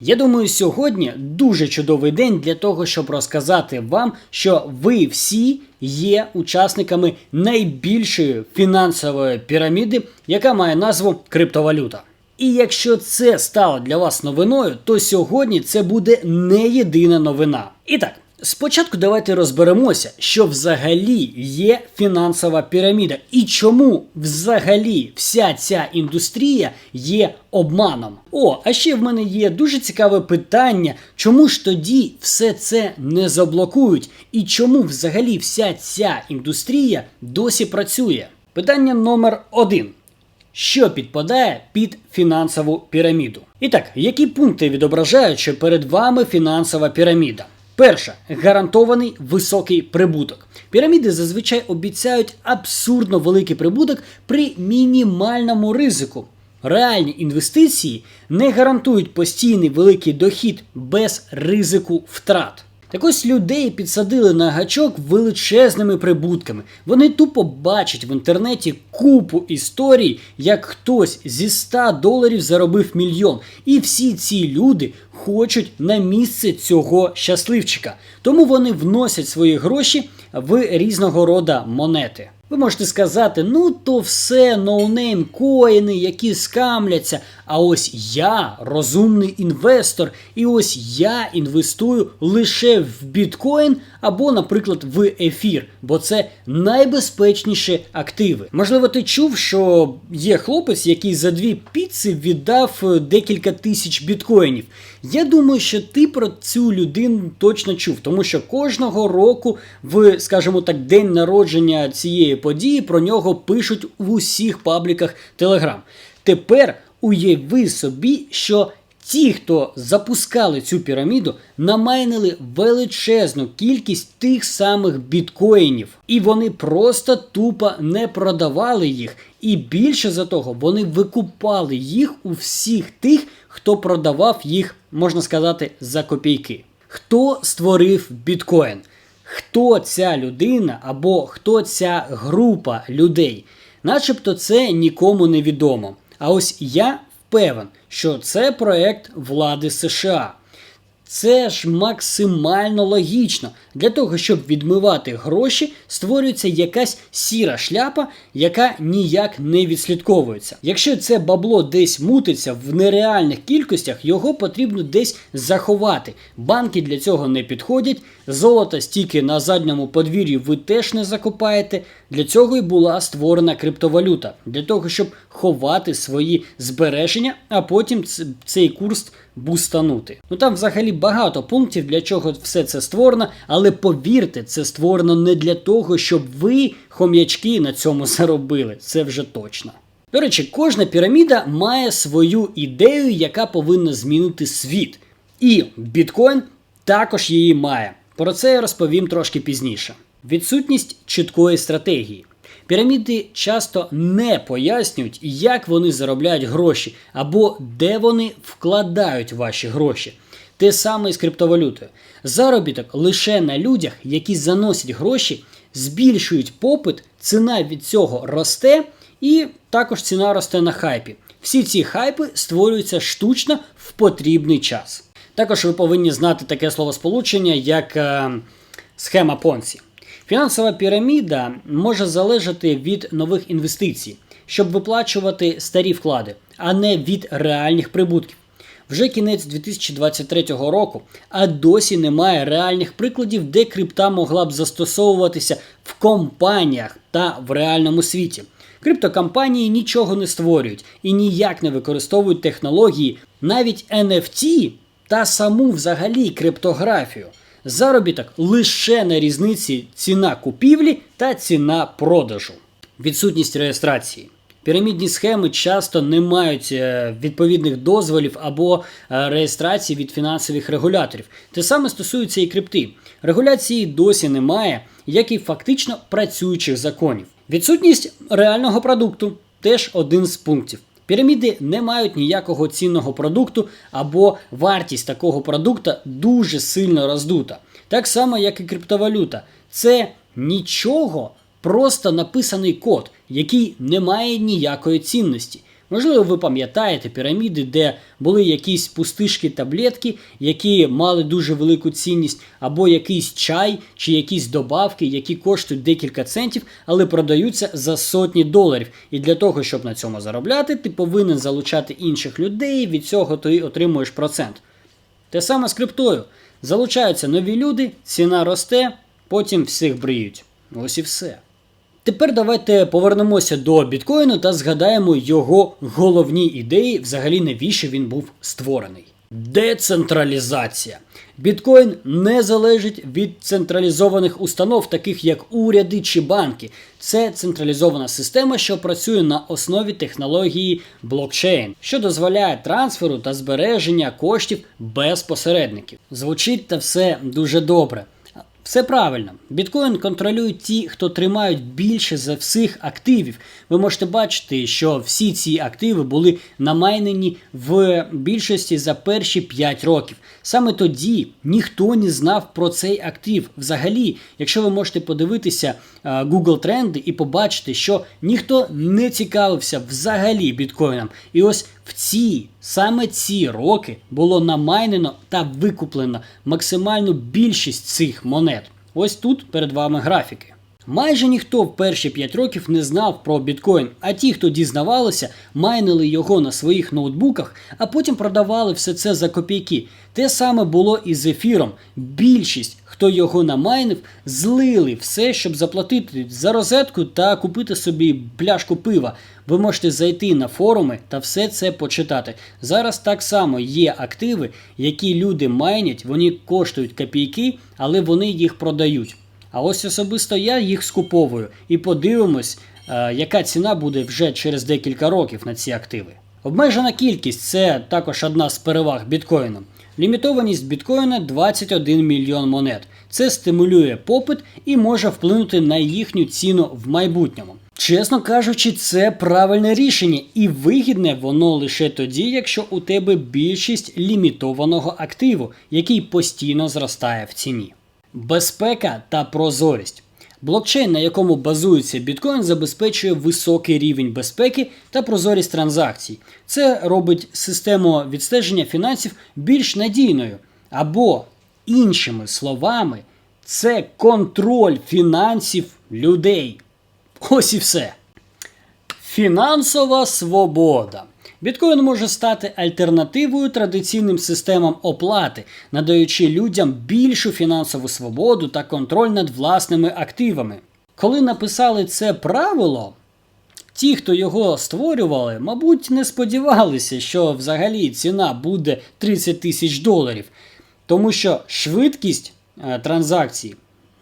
Я думаю, сьогодні дуже чудовий день для того, щоб розказати вам, що ви всі є учасниками найбільшої фінансової піраміди, яка має назву криптовалюта. І якщо це стало для вас новиною, то сьогодні це буде не єдина новина. І так. Спочатку давайте розберемося, що взагалі є фінансова піраміда і чому взагалі вся ця індустрія є обманом. О, а ще в мене є дуже цікаве питання, чому ж тоді все це не заблокують, і чому взагалі вся ця індустрія досі працює? Питання номер один. Що підпадає під фінансову піраміду? І так, які пункти відображають, що перед вами фінансова піраміда? Перше гарантований високий прибуток. Піраміди зазвичай обіцяють абсурдно великий прибуток при мінімальному ризику. Реальні інвестиції не гарантують постійний великий дохід без ризику втрат. Так ось людей підсадили на гачок величезними прибутками. Вони тупо бачать в інтернеті купу історій, як хтось зі 100 доларів заробив мільйон. І всі ці люди хочуть на місце цього щасливчика. Тому вони вносять свої гроші в різного рода монети. Ви можете сказати, ну то все ноунейм коїни, які скамляться. А ось я розумний інвестор, і ось я інвестую лише в біткоін або, наприклад, в ефір, бо це найбезпечніші активи. Можливо, ти чув, що є хлопець, який за дві піци віддав декілька тисяч біткоїнів. Я думаю, що ти про цю людину точно чув, тому що кожного року, в, скажімо так, день народження цієї події про нього пишуть в усіх пабліках Телеграм. Тепер уяви собі, що ті, хто запускали цю піраміду, намайнили величезну кількість тих самих біткоїнів, і вони просто тупо не продавали їх. І більше за того, вони викупали їх у всіх тих, хто продавав їх, можна сказати, за копійки. Хто створив біткоін? Хто ця людина або хто ця група людей? Начебто це нікому не відомо. А ось я впевнений, що це проект влади США. Це ж максимально логічно. Для того, щоб відмивати гроші, створюється якась сіра шляпа, яка ніяк не відслідковується. Якщо це бабло десь мутиться в нереальних кількостях, його потрібно десь заховати. Банки для цього не підходять, золото стільки на задньому подвір'ї ви теж не закопаєте. Для цього і була створена криптовалюта, для того, щоб ховати свої збереження, а потім цей курс бустанути. Ну там взагалі багато пунктів, для чого все це створено, але повірте, це створено не для того, щоб ви, хом'ячки, на цьому заробили. Це вже точно. До речі, кожна піраміда має свою ідею, яка повинна змінити світ. І біткоін також її має. Про це я розповім трошки пізніше. Відсутність чіткої стратегії. Піраміди часто не пояснюють, як вони заробляють гроші, або де вони вкладають ваші гроші. Те саме і з криптовалютою. Заробіток лише на людях, які заносять гроші, збільшують попит, ціна від цього росте, і також ціна росте на хайпі. Всі ці хайпи створюються штучно в потрібний час. Також ви повинні знати таке словосполучення, як е, схема Понсі. Фінансова піраміда може залежати від нових інвестицій, щоб виплачувати старі вклади, а не від реальних прибутків. Вже кінець 2023 року, а досі немає реальних прикладів, де крипта могла б застосовуватися в компаніях та в реальному світі. Криптокомпанії нічого не створюють і ніяк не використовують технології, навіть NFT та саму взагалі криптографію. Заробіток лише на різниці ціна купівлі та ціна продажу. Відсутність реєстрації. Пірамідні схеми часто не мають е, відповідних дозволів або е, реєстрації від фінансових регуляторів. Те саме стосується і крипти. Регуляції досі немає, як і фактично працюючих законів. Відсутність реального продукту теж один з пунктів. Піраміди не мають ніякого цінного продукту, або вартість такого продукта дуже сильно роздута. Так само, як і криптовалюта. Це нічого, просто написаний код, який не має ніякої цінності. Можливо, ви пам'ятаєте піраміди, де були якісь пустишки таблетки, які мали дуже велику цінність, або якийсь чай чи якісь добавки, які коштують декілька центів, але продаються за сотні доларів. І для того, щоб на цьому заробляти, ти повинен залучати інших людей, від цього ти отримуєш процент. Те саме з криптою. Залучаються нові люди, ціна росте, потім всіх бриють. Ось і все. Тепер давайте повернемося до біткоїну та згадаємо його головні ідеї, взагалі навіщо він був створений. Децентралізація. Біткоін не залежить від централізованих установ, таких як уряди чи банки. Це централізована система, що працює на основі технології блокчейн, що дозволяє трансферу та збереження коштів без посередників. Звучить та все дуже добре. Все правильно. Біткоін контролюють ті, хто тримають більше за всіх активів. Ви можете бачити, що всі ці активи були намайнені в більшості за перші 5 років. Саме тоді ніхто не знав про цей актив. Взагалі, якщо ви можете подивитися е, Google тренди і побачити, що ніхто не цікавився взагалі біткоїном. І ось в ці саме ці роки було намайнено та викуплено максимальну більшість цих монет. Ось тут перед вами графіки. Майже ніхто в перші 5 років не знав про біткоін, а ті, хто дізнавалися, майнили його на своїх ноутбуках, а потім продавали все це за копійки. Те саме було і з ефіром. Більшість, хто його намайнив, злили все, щоб заплатити за розетку та купити собі пляшку пива. Ви можете зайти на форуми та все це почитати. Зараз так само є активи, які люди майнять, вони коштують копійки, але вони їх продають. А ось особисто я їх скуповую і подивимось, е, яка ціна буде вже через декілька років на ці активи. Обмежена кількість це також одна з переваг біткоїну. Лімітованість біткоїна 21 мільйон монет. Це стимулює попит і може вплинути на їхню ціну в майбутньому. Чесно кажучи, це правильне рішення, і вигідне воно лише тоді, якщо у тебе більшість лімітованого активу, який постійно зростає в ціні. Безпека та прозорість. Блокчейн, на якому базується біткоін, забезпечує високий рівень безпеки та прозорість транзакцій. Це робить систему відстеження фінансів більш надійною. Або, іншими словами, це контроль фінансів людей. Ось і все. Фінансова свобода. Біткоін може стати альтернативою традиційним системам оплати, надаючи людям більшу фінансову свободу та контроль над власними активами. Коли написали це правило, ті, хто його створювали, мабуть, не сподівалися, що взагалі ціна буде 30 тисяч доларів, тому що швидкість е, транзакцій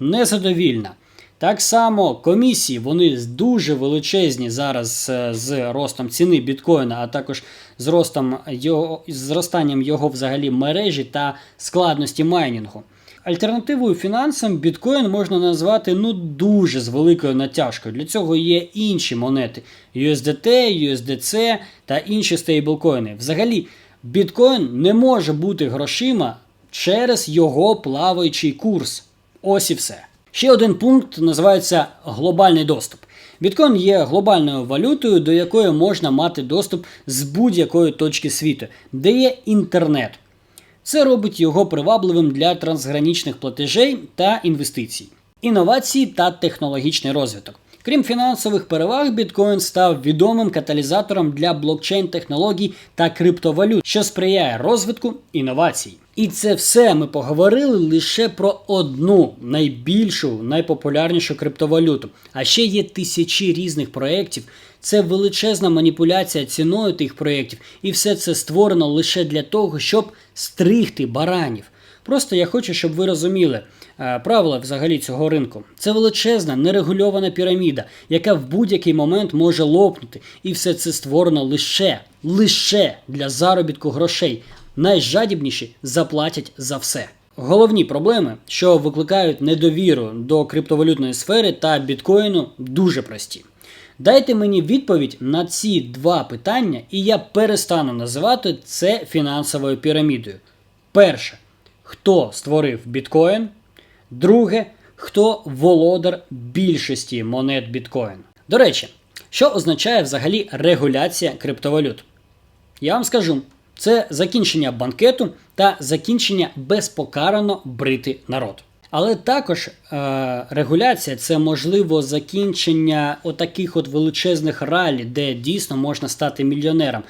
незадовільна. Так само комісії, вони дуже величезні зараз е, з ростом ціни біткоїна, а також з ростом його, зростанням його взагалі мережі та складності майнінгу. Альтернативою фінансам біткоін можна назвати ну дуже з великою натяжкою. Для цього є інші монети: USDT, USDC та інші стейблкоїни. Взагалі, біткоін не може бути грошима через його плаваючий курс. Ось і все. Ще один пункт називається глобальний доступ. Біткоін є глобальною валютою, до якої можна мати доступ з будь-якої точки світу, де є інтернет. Це робить його привабливим для трансгранічних платежей та інвестицій, інновації та технологічний розвиток. Крім фінансових переваг, біткоін став відомим каталізатором для блокчейн-технологій та криптовалют, що сприяє розвитку інновацій. І це все ми поговорили лише про одну найбільшу, найпопулярнішу криптовалюту. А ще є тисячі різних проєктів. Це величезна маніпуляція ціною тих проєктів, і все це створено лише для того, щоб стригти баранів. Просто я хочу, щоб ви розуміли правила взагалі цього ринку. Це величезна нерегульована піраміда, яка в будь-який момент може лопнути. І все це створено лише, лише для заробітку грошей. Найжадібніші заплатять за все. Головні проблеми, що викликають недовіру до криптовалютної сфери та біткоїну, дуже прості. Дайте мені відповідь на ці два питання, і я перестану називати це фінансовою пірамідою. Перше, хто створив біткоін? Друге, хто володар більшості монет біткоін. До речі, Що означає взагалі регуляція криптовалют? Я вам скажу, це закінчення банкету та закінчення безпокарано брити народ. Але також е, регуляція це можливо закінчення отаких от величезних ралі, де дійсно можна стати мільйонером.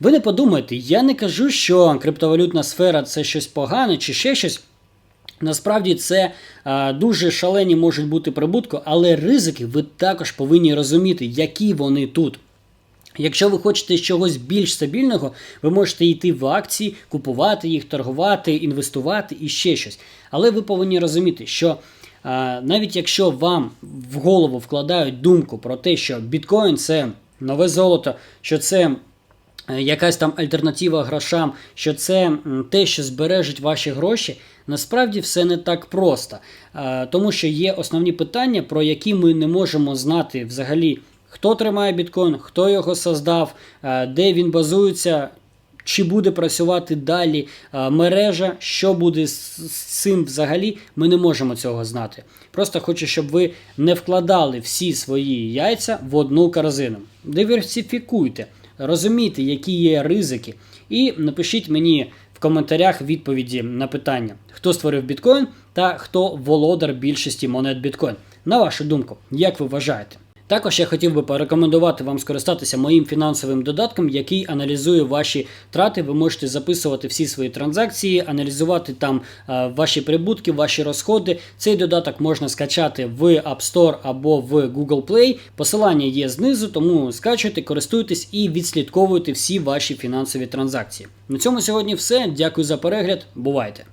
Ви не подумайте, я не кажу, що криптовалютна сфера це щось погане чи ще щось. Насправді це е, дуже шалені можуть бути прибутки, але ризики ви також повинні розуміти, які вони тут. Якщо ви хочете чогось більш стабільного, ви можете йти в акції, купувати їх, торгувати, інвестувати і ще щось. Але ви повинні розуміти, що а, навіть якщо вам в голову вкладають думку про те, що біткоін це нове золото, що це е, якась там альтернатива грошам, що це те, що збережуть ваші гроші, насправді все не так просто. Тому що є основні питання, про які ми не можемо знати взагалі. Хто тримає біткоін, хто його создав, е, де він базується, чи буде працювати далі е, мережа, що буде з цим взагалі, ми не можемо цього знати. Просто хочу, щоб ви не вкладали всі свої яйця в одну корзину. Диверсифікуйте, розумійте, які є ризики, і напишіть мені в коментарях відповіді на питання, хто створив біткоін та хто володар більшості монет біткоін. На вашу думку, як ви вважаєте? Також я хотів би порекомендувати вам скористатися моїм фінансовим додатком, який аналізує ваші трати. Ви можете записувати всі свої транзакції, аналізувати там е, ваші прибутки, ваші розходи. Цей додаток можна скачати в App Store або в Google Play. Посилання є знизу, тому скачуйте, користуйтесь і відслідковуйте всі ваші фінансові транзакції. На цьому сьогодні все. Дякую за перегляд. Бувайте!